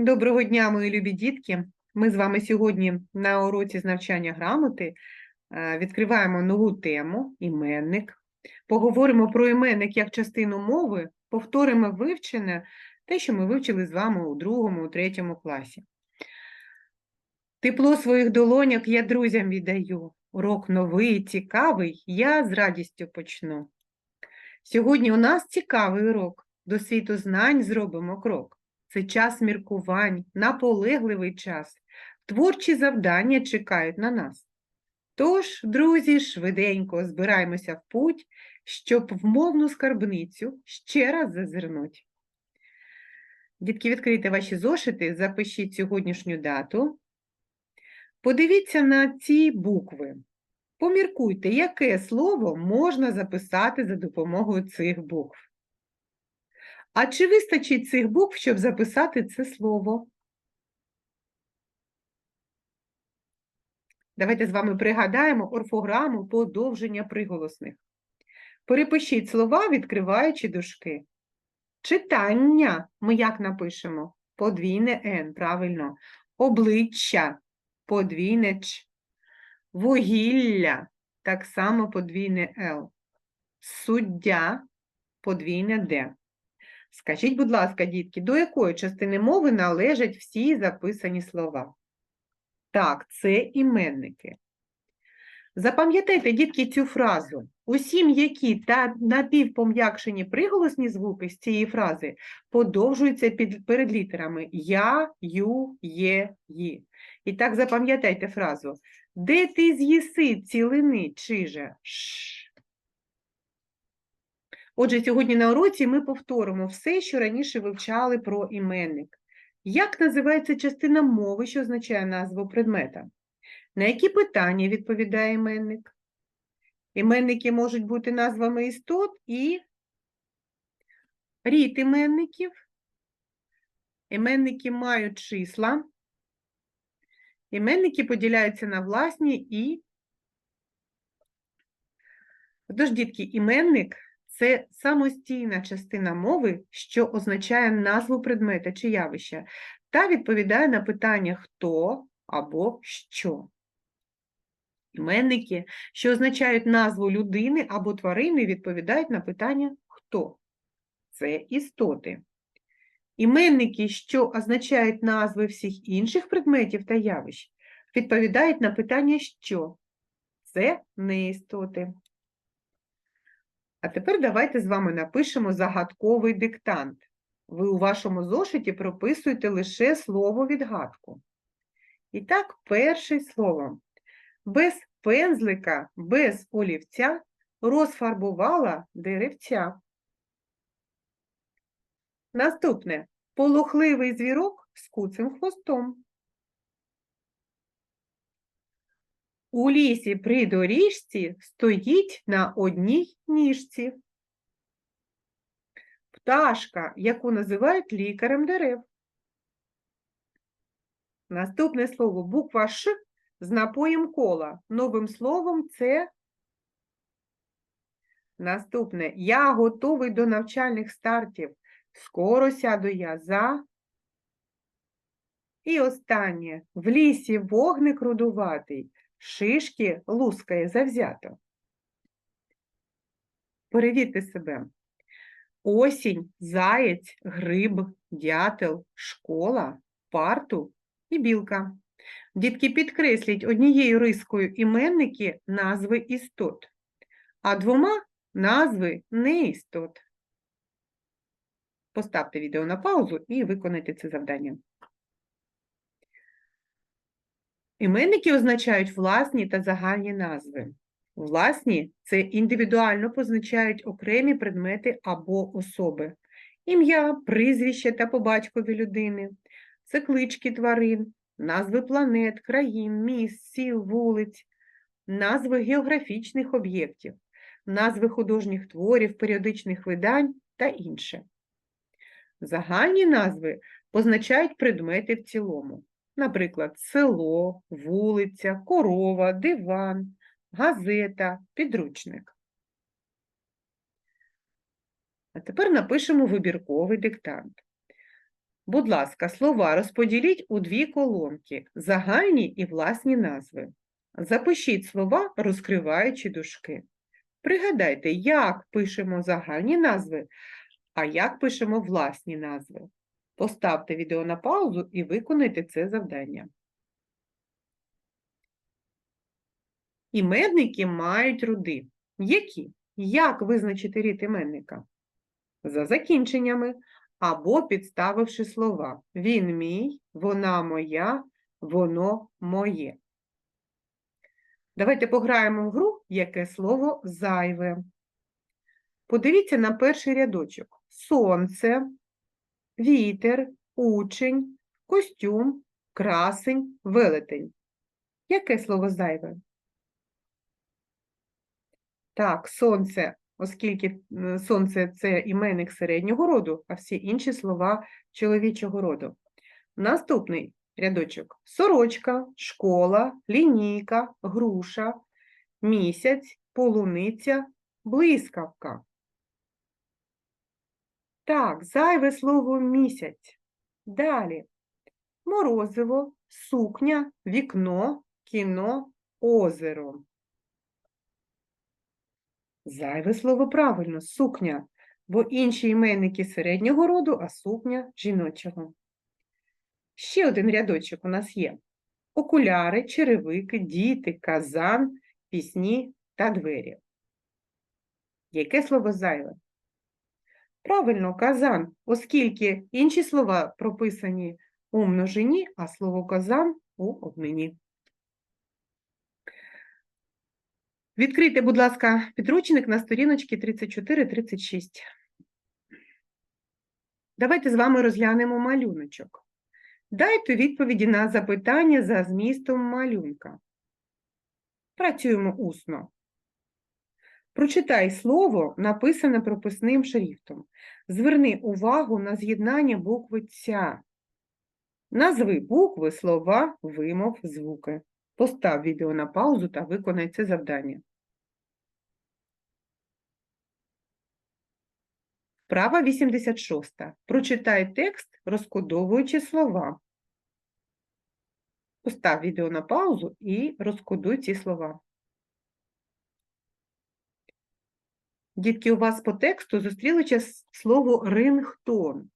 Доброго дня, мої любі дітки. Ми з вами сьогодні на уроці з навчання грамоти е, відкриваємо нову тему іменник. Поговоримо про іменник як частину мови, повторимо вивчене те, що ми вивчили з вами у другому, у третьому класі. Тепло своїх долоняк я друзям віддаю. Урок новий, цікавий, я з радістю почну. Сьогодні у нас цікавий урок. До світу знань зробимо крок. Це час міркувань, наполегливий час. Творчі завдання чекають на нас. Тож, друзі, швиденько збираємося в путь, щоб в мовну скарбницю ще раз зазирнуть. Дітки, відкрийте ваші зошити, запишіть сьогоднішню дату. Подивіться на ці букви. Поміркуйте, яке слово можна записати за допомогою цих букв. А чи вистачить цих букв, щоб записати це слово? Давайте з вами пригадаємо орфограму подовження приголосних. Перепишіть слова, відкриваючи дужки. Читання ми як напишемо? Подвійне Н, правильно. Обличчя, подвійне Ч. Вугілля, так само подвійне Л. Суддя, подвійне Д. Скажіть, будь ласка, дітки, до якої частини мови належать всі записані слова? Так, це іменники. Запам'ятайте, дітки, цю фразу. Усі м'які та напівпом'якшені приголосні звуки з цієї фрази подовжуються під, перед літерами я, ю, є, ї. І так запам'ятайте фразу. Де ти з'їси цілини чиже? Ш. Отже, сьогодні на уроці ми повторимо все, що раніше вивчали про іменник. Як називається частина мови, що означає назву предмета? На які питання відповідає іменник? Іменники можуть бути назвами істот і рід іменників. Іменники мають числа. Іменники поділяються на власні і. Тож, дітки, іменник це самостійна частина мови, що означає назву предмета чи явища, та відповідає на питання хто або що. Іменники, що означають назву людини або тварини, відповідають на питання хто. Це істоти. Іменники, що означають назви всіх інших предметів та явищ, відповідають на питання що. Це не істоти. А тепер давайте з вами напишемо загадковий диктант. Ви у вашому зошиті прописуєте лише слово відгадку. І так, перше слово. Без пензлика, без олівця розфарбувала деревця. Наступне полохливий звірок з куцим хвостом. У лісі при доріжці стоїть на одній ніжці. Пташка, яку називають лікарем дерев. Наступне слово буква Ш з напоєм кола. Новим словом це наступне Я готовий до навчальних стартів. Скоро сяду я за. І останнє в лісі вогник рудуватий шишки лускає завзято. Перевірте себе. Осінь, заєць, гриб, дятел, школа, парту і білка. Дітки підкресліть однією рискою іменники назви істот, а двома назви неістот. Поставте відео на паузу і виконайте це завдання. Іменники означають власні та загальні назви. Власні це індивідуально позначають окремі предмети або особи. Ім'я, прізвище та по батькові людини, це клички тварин, назви планет, країн, міст, сіл, вулиць, назви географічних об'єктів, назви художніх творів, періодичних видань та інше. Загальні назви позначають предмети в цілому наприклад, село, вулиця, корова, диван, газета, підручник. А тепер напишемо вибірковий диктант. Будь ласка, слова розподіліть у дві колонки – загальні і власні назви. Запишіть слова, розкриваючи дужки. Пригадайте, як пишемо загальні назви, а як пишемо власні назви. Поставте відео на паузу і виконайте це завдання. Іменники мають роди. Які? Як визначити рід іменника? За закінченнями або підставивши слова. Він мій, вона моя, воно моє. Давайте пограємо в гру, яке слово зайве. Подивіться на перший рядочок. Сонце, вітер, учень, костюм, красень, велетень. Яке слово зайве? Так, сонце, оскільки сонце це іменник середнього роду, а всі інші слова чоловічого роду. Наступний рядочок. Сорочка, школа, лінійка, груша, місяць, полуниця, блискавка. Так, зайве слово місяць. Далі. Морозиво, сукня, вікно, кіно, озеро. Зайве слово правильно, сукня, бо інші іменники середнього роду, а сукня жіночого. Ще один рядочок у нас є. Окуляри, черевики, діти, казан, пісні та двері. Яке слово зайве? Правильно, казан, оскільки інші слова прописані у множині, а слово казан у однині. Відкрийте, будь ласка, підручник на сторіночці 34-36. Давайте з вами розглянемо малюночок. Дайте відповіді на запитання за змістом малюнка. Працюємо усно. Прочитай слово, написане прописним шрифтом. Зверни увагу на з'єднання букви «ця». Назви букви, слова, вимов, звуки. Постав відео на паузу та виконай це завдання. Вправа 86. Прочитай текст, розкодовуючи слова. Постав відео на паузу і розкодуй ці слова. Дітки, у вас по тексту зустрілося слово рингтон.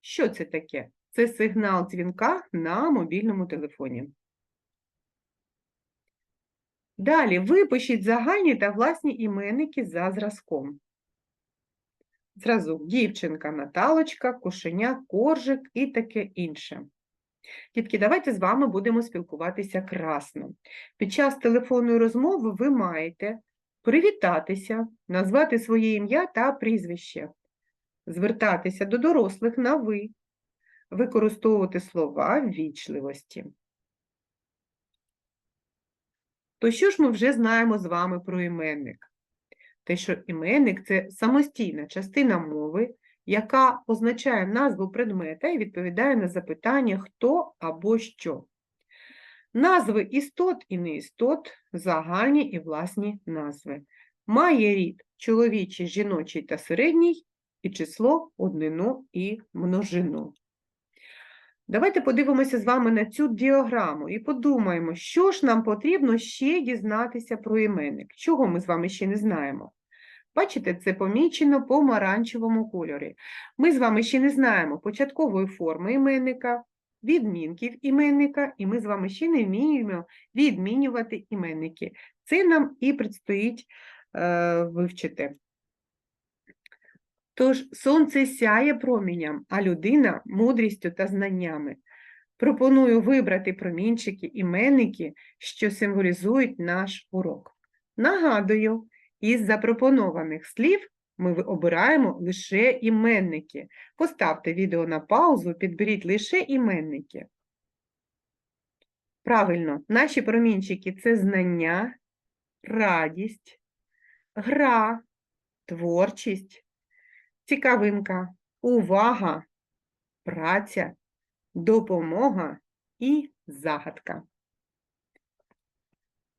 Що це таке? Це сигнал дзвінка на мобільному телефоні. Далі випишіть загальні та власні іменники за зразком. Зразок дівчинка, Наталочка, кошеня, коржик і таке інше. Дітки, давайте з вами будемо спілкуватися красно. Під час телефонної розмови ви маєте привітатися, назвати своє ім'я та прізвище, звертатися до дорослих на ви, використовувати слова ввічливості. То що ж ми вже знаємо з вами про іменник? Те, що іменник це самостійна частина мови, яка означає назву предмета і відповідає на запитання хто або що. Назви істот і неістот, загальні і власні назви. Має рід чоловічий, жіночий та середній, і число, однину і множину. Давайте подивимося з вами на цю діаграму і подумаємо, що ж нам потрібно ще дізнатися про іменник. Чого ми з вами ще не знаємо? Бачите, це помічено по помаранчевому кольорі. Ми з вами ще не знаємо початкової форми іменника, відмінків іменника, і ми з вами ще не вміємо відмінювати іменники. Це нам і предстоїть е, вивчити. Тож сонце сяє промінням, а людина мудрістю та знаннями. Пропоную вибрати промінчики іменники, що символізують наш урок. Нагадую, із запропонованих слів ми обираємо лише іменники. Поставте відео на паузу, підберіть лише іменники. Правильно, наші промінчики це знання, радість, гра, творчість, цікавинка, увага, праця, допомога і загадка.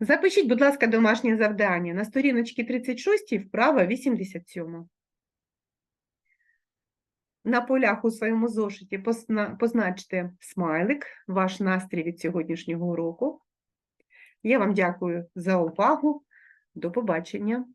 Запишіть, будь ласка, домашнє завдання на сторіночці 36 вправа 87. на полях у своєму зошиті позначте смайлик, ваш настрій від сьогоднішнього уроку. Я вам дякую за увагу. До побачення.